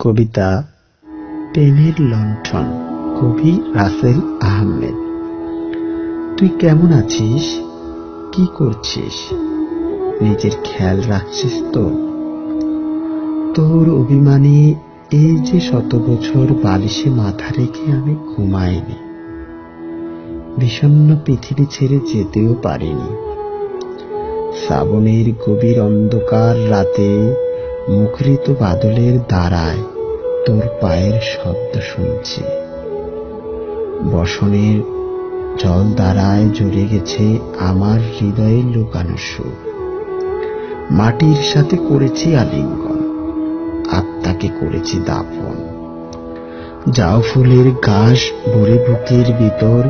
কবিতা প্রেমের লণ্ঠন, কবি রাসেল আহমেদ। তুই কেমন আছিস? কি করছিস? নিজের খেয়াল রাখছিস তো? তোর অভিমানে এই যে শত বছর বালিশে মাথা রেখে আমি ঘুমাইনি। বিষণ্ণ পৃথিবী ছেড়ে যেতেও পারিনি। শ্রাবণের গভীর অন্ধকার রাতে মুখরিত বাদলের দ্বারায় তোর পায়ের শব্দ শুনছি। বসনের জল দ্বারায় জড়ে গেছে আমার হৃদয়ের লুকানো সুর। মাটির সাথে করেছি আলিঙ্গন, আত্মাকে করেছি দাফন। যাও ফুলের ঘাস, ভরে বুকের ভিতর,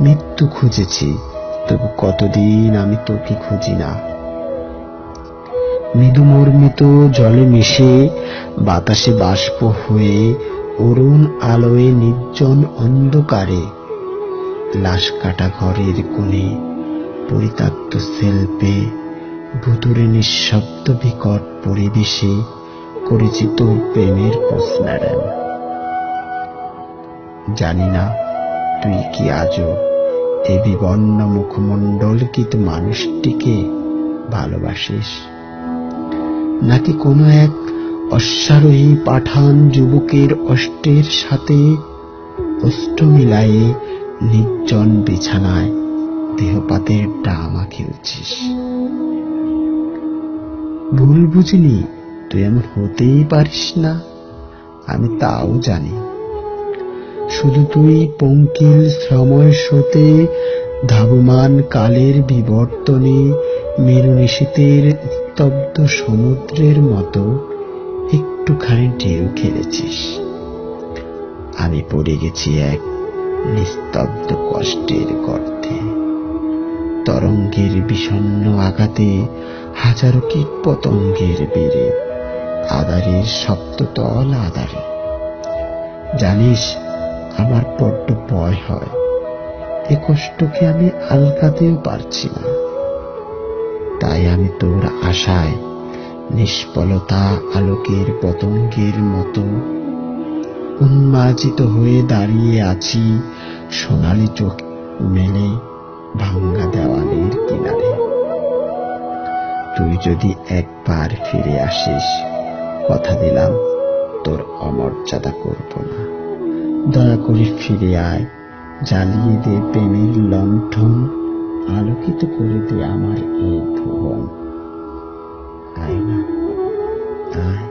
মৃত্যু খুঁজেছি, তবু কতদিন আমি তোকে খুঁজি না। মৃদুমোর মতো জলে মিশে বাতাসে বাষ্প হয়ে অরুণ আলোয় নির্জন অন্ধকারে লাশ কাটা ঘরের কোণে পরিত্যক্ত শিল্পে ভুতুরে নিঃশব্দ বিকট পরিবেশে তোর প্রেমের পোস্টম্যাডাম জানি না তুই কি আজও এই বিবর্ণ মুখমণ্ডলকিত মানুষটিকে ভালোবাসিস। নাকি কোনো এক অশ্বারোহী পাঠান যুবকের অষ্টের সাথে অষ্ট মিলায়ে নির্জন বিছানায় দেহপাতের ডামা খেলছিস? ভুল বুঝিনি, তুই এমন হতেই পারিস না, আমি তাও জানি। শুধু তুই পঙ্কিল শ্রময় স্রোতে ধাবমান কালের বিবর্তনে মেরুনিশীতের নিস্তব্ধ সমুদ্রের মতো একটুখানি ঢেউ খেলেছিস। আমি পড়ে গেছি এক নিস্তব্ধ কষ্টের গর্তে। তরঙ্গের বিষণ্ণ আঘাতে হাজারো কীট পতঙ্গের বেড়ে আদারের সপ্ততল আদারে জানিস, আমার বড্ড ভয় হয়। এ কষ্টকে আমি আলকাতেও পারছি না। তাই আমি তোর আশায় নিষ্ফলতা আলোকের পতঙ্গের মতো উন্মাজিত হয়ে দাঁড়িয়ে আছি সোনালি চোখ মেলে ভাঙ্গা দেওয়ালের কিনারে। তুই যদি একবার ফিরে আসিস, কথা দিলাম, তোর অমর্যাদা করব না। দয়া করে ফিরে আয়, জ্বালিয়ে দে প্রেমের লণ্ঠন। আলোকিত করে দে আমার এই ভুবন আয় না? আয়